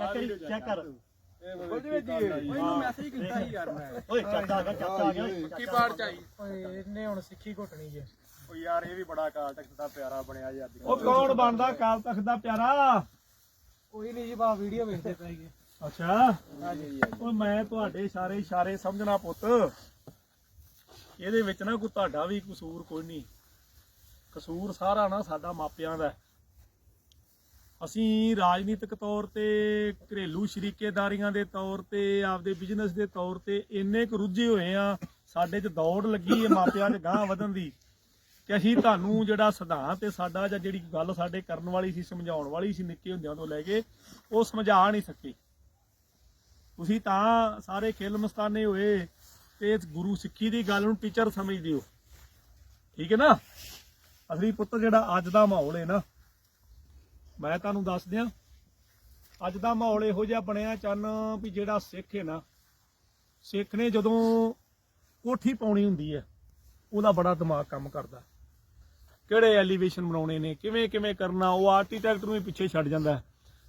Check ਕਰੀ। Check ਕਰ ਬਲਦੇਵ ਜੀ ਇਹਨੂੰ ਮੈਸੇਜ ਕੀਤਾ ਸੀ ਯਾਰ ਮੈਂ। ਓਏ ਚਾਚਾ ਆ ਗਿਆ ਚਾਚਾ ਆ ਗਿਆ। ਓਏ, ਕੀ ਚਾਚਾ ਬਾੜ ਚਾਈ ਓਏ ਇਹਨੇ ਹੁਣ ਸਿੱਖੀ ਘੁੱਟਣੀ ਜੇ। ਓ ਯਾਰ ਇਹ ਵੀ ਬੜਾ ਕਾਲ ਤੱਕ ਦਾ ਪਿਆਰਾ ਬਣਿਆ ਯਾਰ ਉਹ ਕੌਣ ਬਣਦਾ ਕਾਲ ਤਖਤ ਦਾ ਪਿਆਰਾ? ਕੋਈ ਨਹੀਂ ਜੀ ਬਾ ਵੀਡੀਓ ਵੇਖਦੇ ਅੱਛਾ। ਉਹ ਮੈਂ ਤੁਹਾਡੇ ਇਸ਼ਾਰੇ ਇਸ਼ਾਰੇ ਸਮਝਣਾ ਪੁੱਤ। ਇਹਦੇ ਵਿੱਚ ਨਾ ਕੋਈ ਤੁਹਾਡਾ ਵੀ ਕਸੂਰ ਕੋਈ ਨਹੀਂ। ਕਸੂਰ ਸਾਰਾ ਨਾ ਸਾਡਾ ਮਾਪਿਆਂ ਦਾ। ਅਸੀਂ ਰਾਜਨੀਤਿਕ ਤੌਰ ਤੇ ਘਰੇਲੂ ਸ਼ਰੀਕੇਦਾਰੀਆਂ ਦੇ ਤੌਰ ਤੇ, ਆਪਦੇ ਬਿਜ਼ਨਸ ਦੇ ਤੌਰ ਤੇ ਇੰਨੇ ਕੁ ਰੁੱਝੇ ਹੋਏ ਆ, ਸਾਡੇ 'ਚ ਦੌੜ ਲੱਗੀ ਹੈ ਮਾਪਿਆਂ 'ਚ ਗਾਂਹ ਵਧਣ ਦੀ ਕਿ ਅਸੀਂ ਤੁਹਾਨੂੰ ਜਿਹੜਾ ਸਿਧਾਂਤ ਤੇ ਸਾਡਾ ਜਾਂ ਜਿਹੜੀ ਗੱਲ ਸਾਡੇ ਕਰਨ ਵਾਲੀ ਸੀ, ਸਮਝਾਉਣ ਵਾਲੀ ਸੀ, ਨਿੱਕੇ ਹੁੰਦਿਆਂ ਤੋਂ ਲੈ ਕੇ ਉਹ ਸਮਝਾ ਨਹੀਂ ਸਕੇ। ਤੁਸੀਂ ਤਾਂ ਸਾਰੇ ਖੇਲ ਮਸਤਾਨੇ ਹੋਏ ਤੇ ਗੁਰੂ ਸਿੱਖੀ ਦੀ ਗੱਲ ਨੂੰ ਟੀਚਰ ਸਮਝਦੇ ਹੋ। ਠੀਕ ਹੈ ਨਾ? ਅਸਲੀ ਪੁੱਤ ਜਿਹੜਾ ਅੱਜ ਦਾ ਮਾਹੌਲ ਹੈ ਨਾ ਮੈਂ ਤੁਹਾਨੂੰ ਦੱਸ ਦਿਆਂ, ਅੱਜ ਦਾ ਮਾਹੌਲ ਇਹੋ ਜਿਹਾ ਬਣਿਆ ਚੰਨ ਵੀ ਜਿਹੜਾ ਸਿੱਖ ਹੈ ਨਾ, ਸਿੱਖ ਨੇ ਜਦੋਂ ਕੋਠੀ ਪਾਉਣੀ ਹੁੰਦੀ ਹੈ, ਉਹਦਾ ਬੜਾ ਦਿਮਾਗ ਕੰਮ ਕਰਦਾ। ਕਿਹੜੇ ਐਲੀਵੇਸ਼ਨ ਬਣਾਉਣੇ ਨੇ, ਕਿਵੇਂ ਕਿਵੇਂ ਕਰਨਾ, ਉਹ ਆਰਕੀਟੈਕਟ ਨੂੰ ਹੀ ਪਿੱਛੇ ਛੱਡ ਜਾਂਦਾ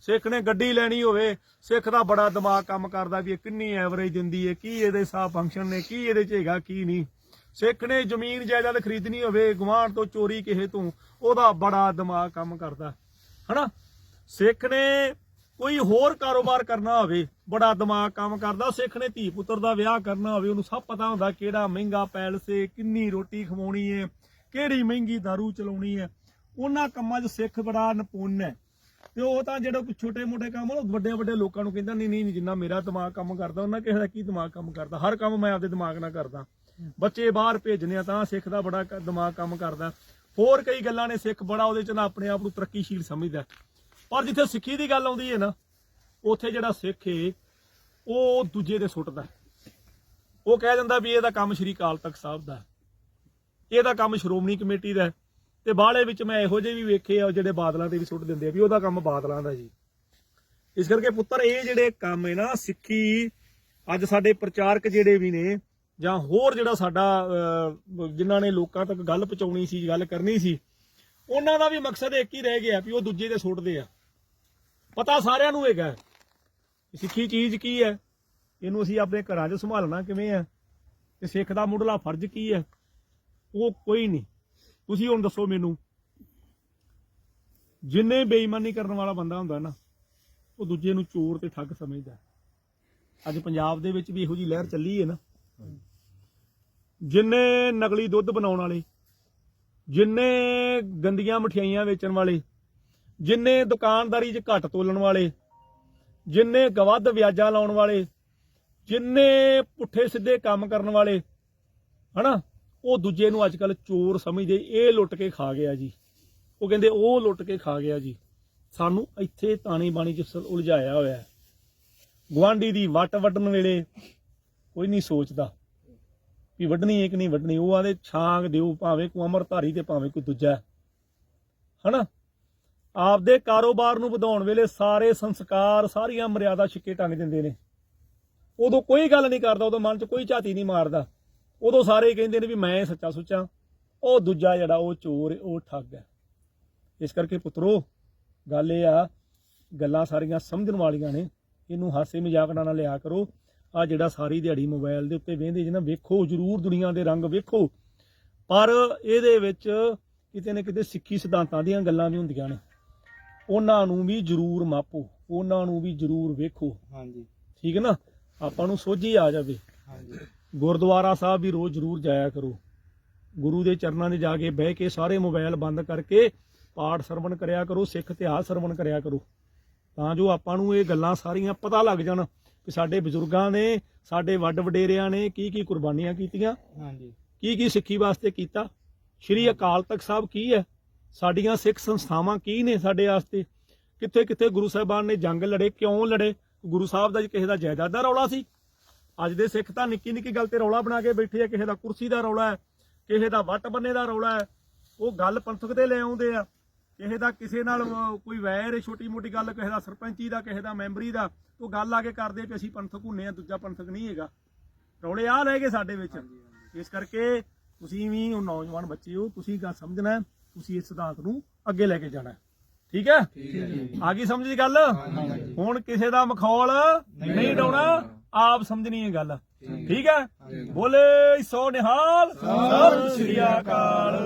ਸਿੱਖ ਨੇ ਗੱਡੀ ਲੈਣੀ ਹੋਵੇ, ਸਿੱਖ ਦਾ ਬੜਾ ਦਿਮਾਗ ਕੰਮ ਕਰਦਾ ਵੀ ਇਹ ਕਿੰਨੀ ਐਵਰੇਜ ਦਿੰਦੀ ਹੈ, ਕੀ ਇਹਦੇ ਸਾਹ ਫੰਕਸ਼ਨ ਨੇ, ਕੀ ਇਹਦੇ ਚ ਹੈਗਾ, ਕੀ ਨਹੀਂ। ਸਿੱਖ ਨੇ ਜ਼ਮੀਨ ਜਾਇਦਾਦ ਖਰੀਦਣੀ ਹੋਵੇ ਗਵਾਂਢ ਤੋਂ ਚੋਰੀ ਕਿਸੇ ਤੋਂ, ਉਹਦਾ ਬੜਾ ਦਿਮਾਗ ਕੰਮ ਕਰਦਾ। ਹਨਾ? ਸਿੱਖ ਨੇ ਕੋਈ ਹੋਰ ਕਾਰੋਬਾਰ ਕਰਨਾ ਹੋਵੇ, ਬੜਾ ਦਿਮਾਗ ਕੰਮ ਕਰਦਾ, ਸਿੱਖ ਨੇ ਧੀ ਪੁੱਤਰ ਦਾ ਵਿਆਹ ਕਰਨਾ ਹੋਵੇ, ਉਹਨੂੰ ਸਭ ਪਤਾ ਹੁੰਦਾ ਕਿਹੜਾ ਮਹਿੰਗਾ ਪੈਲਸ ਏ, ਕਿੰਨੀ ਰੋਟੀ ਖਵਾਉਣੀ ਏ, ਕਿਹੜੀ ਮਹਿੰਗੀ ਦਾਰੂ ਚਲਾਉਣੀ ਏ। ਉਹਨਾਂ ਕੰਮਾਂ 'ਚ ਸਿੱਖ ਬੜਾ ਨਿਪੁੰਨ ਹੈ। ਤੇ ਉਹ ਤਾਂ ਜਿਹੜਾ ਕੋਈ ਛੋਟੇ ਮੋਟੇ ਕੰਮ ਉਹ ਵੱਡੇ ਵੱਡੇ ਲੋਕਾਂ ਨੂੰ ਕਹਿੰਦਾ, ਨਹੀਂ ਨਹੀਂ ਜਿੰਨਾ ਮੇਰਾ ਦਿਮਾਗ ਕੰਮ ਕਰਦਾ, ਉਹਨਾਂ ਕਿਸੇ ਦਾ ਕੀ ਦਿਮਾਗ ਕੰਮ ਕਰਦਾ? ਹਰ ਕੰਮ ਮੈਂ ਆਪਦੇ ਦਿਮਾਗ ਨਾਲ ਕਰਦਾ। ਬੱਚੇ ਬਾਹਰ ਭੇਜਨੇ ਆ ਤਾਂ ਸਿੱਖ ਦਾ ਬੜਾ ਦਿਮਾਗ ਕੰਮ ਕਰਦਾ। ਹੋਰ ਕਈ ਗੱਲਾਂ ਨੇ ਸਿੱਖ ਬੜਾ ਉਹਦੇ ਚ ਨਾ ਆਪਣੇ ਆਪ ਨੂੰ ਤਰੱਕੀਸ਼ੀਲ ਸਮਝਦਾ ਪਰ ਜਿੱਥੇ ਸਿੱਖੀ ਦੀ ਗੱਲ ਆਉਂਦੀ ਹੈ ਨਾ, ਉੱਥੇ ਜਿਹੜਾ ਸਿੱਖ ਏ, ਉਹ ਦੂਜੇ ਦੇ ਸੁੱਟਦਾ ਉਹ ਕਹਿ ਦਿੰਦਾ ਵੀ ਇਹਦਾ ਕੰਮ ਸ਼੍ਰੀ ਅਕਾਲ ਤਖਤ ਸਾਹਿਬ ਦਾ ਇਹਦਾ ਕੰਮ ਸ਼੍ਰੋਮਣੀ ਕਮੇਟੀ ਦਾ ਹੈ। ਤੇ ਬਾਹਲੇ ਵਿੱਚ ਮੈਂ ਇਹੋ ਜਿਹੇ ਵੀ ਵੇਖੇ ਆ ਜਿਹੜੇ ਬਾਦਲਾਂ ਤੇ ਵੀ ਸੁੱਟ ਦਿੰਦੇ ਆ ਵੀ ਉਹਦਾ ਕੰਮ ਬਾਦਲਾਂ ਦਾ ਜੀ। ਇਸ ਕਰਕੇ ਪੁੱਤਰ, ਇਹ ਜਿਹੜੇ ਕੰਮ ਹੈ ਨਾ ਸਿੱਖੀ, ਅੱਜ ਸਾਡੇ ਪ੍ਰਚਾਰਕ ਜਿਹੜੇ ਵੀ ਨੇ ਜਾਂ ਹੋਰ ਜਿਹੜਾ ਸਾਡਾ ਅਹ, ਜਿਨ੍ਹਾਂ ਨੇ ਲੋਕਾਂ ਤੱਕ ਗੱਲ ਪਹੁੰਚਾਉਣੀ ਸੀ ਗੱਲ ਕਰਨੀ ਸੀ ਉਹਨਾਂ ਦਾ ਵੀ ਮਕਸਦ ਇੱਕ ਹੀ ਰਹਿ ਗਿਆ ਵੀ ਉਹ ਦੂਜੇ ਦੇ ਸੁੱਟਦੇ ਆ। ਪਤਾ ਸਾਰਿਆਂ ਨੂੰ ਹੈਗਾ। ਸਿੱਖੀ ਚੀਜ਼ ਕੀ ਹੈ? ਇਹਨੂੰ ਅਸੀਂ ਆਪਣੇ ਘਰਾਂ 'ਚ ਸੰਭਾਲਣਾ ਕਿਵੇਂ ਹੈ ਤੇ ਸਿੱਖ ਦਾ ਮੁੱਢਲਾ ਫਰਜ਼ ਕੀ ਹੈ? ਉਹ ਕੋਈ ਨਹੀਂ। ਤੁਸੀਂ ਹੁਣ ਦੱਸੋ ਮੈਨੂੰ ਜਿੰਨੇ ਬੇਈਮਾਨੀ ਕਰਨ ਵਾਲਾ ਬੰਦਾ ਹੁੰਦਾ ਨਾ ਉਹ ਦੂਜੇ ਨੂੰ ਚੋਰ ਤੇ ਠੱਗ ਸਮਝਦਾ। ਅੱਜ ਪੰਜਾਬ ਦੇ ਵਿੱਚ ਵੀ ਇਹੋ ਜੀ ਲਹਿਰ ਚੱਲੀ ਹੈ ਨਾ। ਜਿੰਨੇ ਨਕਲੀ ਦੁੱਧ ਬਣਾਉਣ ਵਾਲੇ, ਜਿੰਨੇ ਗੰਦੀਆਂ ਮਠਿਆਈਆਂ ਵੇਚਣ ਵਾਲੇ, ਜਿੰਨੇ ਦੁਕਾਨਦਾਰੀ 'ਚ ਘੱਟ ਤੋਲਣ ਵਾਲੇ, ਜਿੰਨੇ ਗਵੱਧ ਵਿਆਜਾਂ ਲਾਉਣ ਵਾਲੇ, ਜਿੰਨੇ ਪੁੱਠੇ ਸਿੱਧੇ ਕੰਮ ਕਰਨ ਵਾਲੇ, ਹਨਾ? ਉਹ ਦੂਜੇ ਨੂੰ ਅੱਜ ਕੱਲ ਚੋਰ ਸਮਝਦੇ, ਇਹ ਲੁੱਟ ਕੇ ਖਾ ਗਿਆ ਜੀ। ਉਹ ਕਹਿੰਦੇ, ਉਹ ਲੁੱਟ ਕੇ ਖਾ ਗਿਆ ਜੀ। ਸਾਨੂੰ ਇੱਥੇ ਤਾਣੀ ਬਾਣੀ ਚ ਸ- ਉਲਝਾਇਆ ਹੋਇਆ ਹੈ। ਗੁਆਂਢੀ ਦੀ ਵੱਟ ਵੱਢਣ ਵੇਲੇ ਕੋਈ ਨਹੀਂ ਸੋਚਦਾ। ਵੀ ਵੱਢਣੀ ਹੈ ਨਹੀਂ ਵੱਢਣੀ, ਉਹ ਆਦੇ ਛਾਂਗ ਦਿਓ ਭਾਵੇਂ ਕੋਈ ਅਮਰਧਾਰੀ ਤੇ ਭਾਵੇਂ ਕੋਈ ਦੂਜਾ ਹਨਾ? ਆਪਦੇ ਕਾਰੋਬਾਰ ਨੂੰ ਵਧਾਉਣ ਵੇਲੇ ਸਾਰੇ ਸੰਸਕਾਰ, ਸਾਰੀਆਂ ਮਰਿਆਦਾ ਛਿੱਕੇ ਟੰਗ ਦਿੰਦੇ ਨੇ। ਉਦੋਂ ਕੋਈ ਗੱਲ ਨਹੀਂ ਕਰਦਾ, ਉਦੋਂ ਮਨ 'ਚ ਕੋਈ ਝਾਤੀ ਨਹੀਂ ਮਾਰਦਾ। ਉਦੋਂ ਸਾਰੇ ਕਹਿੰਦੇ ਨੇ ਵੀ ਮੈਂ ਸੱਚਾ ਸੁੱਚਾ, ਉਹ ਦੂਜਾ ਜਿਹੜਾ ਉਹ ਚੋਰ, ਉਹ ਠੱਗ ਹੈ। ਇਸ ਕਰਕੇ ਪੁੱਤਰੋ, ਗੱਲ ਇਹ ਆ, ਗੱਲਾਂ ਸਾਰੀਆਂ ਸਮਝਣ ਵਾਲੀਆਂ ਨੇ। ਇਹਨੂੰ ਹਾਸੇ ਮਜ਼ਾਕ ਨਾਲ ਲਿਆ ਕਰੋ। ਆ ਜਿਹੜਾ ਸਾਰੀ ਦਿਹਾੜੀ ਮੋਬਾਈਲ ਦੇ ਉੱਤੇ ਵੇਂਦੇ ਜਿਹਨਾਂ ਵੇਖੋ ਜਰੂਰ ਦੁਨੀਆ ਦੇ ਰੰਗ ਵੇਖੋ। ਪਰ ਇਹਦੇ ਵਿੱਚ ਕਿਤੇ ਨਾ ਕਿਤੇ ਸਿੱਖੀ ਸਿਧਾਂਤਾਂ ਦੀਆਂ ਗੱਲਾਂ ਵੀ ਹੁੰਦੀਆਂ ਨੇ। ਉਹਨਾਂ ਨੂੰ ਵੀ ਜਰੂਰ ਮਾਪੋ ਉਹਨਾਂ ਨੂੰ ਵੀ ਜਰੂਰ ਵੇਖੋ। ਹਾਂਜੀ। ਠੀਕ ਹੈ ਨਾ? ਆਪਾਂ ਨੂੰ ਸੋਝੀ ਆ ਜਾਵੇ। ਹਾਂਜੀ। ਗੁਰਦੁਆਰਾ ਸਾਹਿਬ ਵੀ ਰੋਜ਼ ਜ਼ਰੂਰ ਜਾਇਆ ਕਰੋ। ਗੁਰੂ ਦੇ ਚਰਨਾਂ 'ਤੇ ਜਾ ਕੇ ਬਹਿ ਕੇ ਸਾਰੇ ਮੋਬਾਈਲ ਬੰਦ ਕਰਕੇ ਪਾਠ ਸਰਵਣ ਕਰਿਆ ਕਰੋ ਸਿੱਖ ਇਤਿਹਾਸ ਸਰਵਣ ਕਰਿਆ ਕਰੋ। ਤਾਂ ਜੋ ਆਪਾਂ ਨੂੰ ਇਹ ਗੱਲਾਂ ਸਾਰੀਆਂ ਪਤਾ ਲੱਗ ਜਾਣ। ਕਿ ਸਾਡੇ ਬਜ਼ੁਰਗਾਂ ਨੇ ਸਾਡੇ ਵੱਡ ਵਡੇਰਿਆਂ ਨੇ ਕੀ ਕੀ ਕੁਰਬਾਨੀਆਂ ਕੀਤੀਆਂ? ਹਾਂਜੀ। ਕੀ ਕੀ ਸਿੱਖੀ ਵਾਸਤੇ ਕੀਤਾ? ਸ਼੍ਰੀ ਅਕਾਲ ਤਖਤ ਸਾਹਿਬ ਕੀ ਹੈ? ਸਾਡੀਆਂ ਸਿੱਖ ਸੰਸਥਾਵਾਂ ਕੀ ਨੇ ਸਾਡੇ ਵਾਸਤੇ? ਕਿੱਥੇ ਕਿੱਥੇ ਗੁਰੂ ਸਾਹਿਬਾਨ ਨੇ ਜੰਗ ਲੜੇ ਕਿਉਂ ਲੜੇ? ਗੁਰੂ ਸਾਹਿਬ ਦਾ ਜੀ ਕਿਸੇ ਦਾ ਜਾਇਦਾਦ ਦਾ ਰੌਲਾ ਸੀ? ਅੱਜ ਦੇ ਸਿੱਖ ਤਾਂ ਨਿੱਕੀ ਨਿੱਕੀ ਗੱਲ ਤੇ ਰੌਲਾ ਬਣਾ ਕੇ ਬੈਠੇ ਆ ਕਿਸੇ ਦਾ ਕੁਰਸੀ ਦਾ ਰੌਲਾ ਹੈ ਕਿਸੇ ਦਾ ਵੱਟ ਬੰਨੇ ਦਾ ਰੌਲਾ ਹੈ ਉਹ ਗੱਲ ਪੰਥਕ ਤੇ ਲੈ ਆਉਂਦੇ ਆ। ਕਿਸੇ ਦਾ ਕਿਸੇ ਨਾਲ ਕੋਈ ਵੈਰ ਛੋਟੀ ਮੋਟੀ ਗੱਲ ਕਿਸੇ ਦਾ ਸਰਪੰਚੀ ਦਾ ਕਿਸੇ ਦਾ ਮੈਂਬਰੀ ਦਾ ਉਹ ਗੱਲ ਆ ਕੇ ਕਰਦੇ ਕਿ ਅਸੀਂ ਪੰਥਕ ਹੁੰਨੇ ਆ ਦੂਜਾ ਪੰਥਕ ਨਹੀਂ ਹੈਗਾ। ਰੌਲੇ ਆ ਰਹਿ ਗਏ ਸਾਡੇ ਵਿੱਚ। ਇਸ ਕਰਕੇ ਤੁਸੀਂ ਵੀ ਉਹ ਨੌਜਵਾਨ ਬੱਚੇ ਹੋ ਤੁਸੀਂ ਗੱਲ ਸਮਝਣਾ ਤੁਸੀਂ ਇਸ ਸਿਧਾਂਤ ਨੂੰ ਅੱਗੇ ਲੈ ਕੇ ਜਾਣਾ। ਠੀਕ ਹੈ? ਆ ਗਈ ਸਮਝ ਦੀ ਗੱਲ? ਹੁਣ ਕਿਸੇ ਦਾ ਮਖੌਲ ਨਹੀਂ ਡਾਉਣਾ। ਆਪ ਸਮਝਣੀ ਹੈ ਗੱਲ। ਠੀਕ ਹੈ। ਬੋਲੇ ਸੋ ਨਿਹਾਲ। ਸਤਿ ਸ੍ਰੀ ਅਕਾਲ।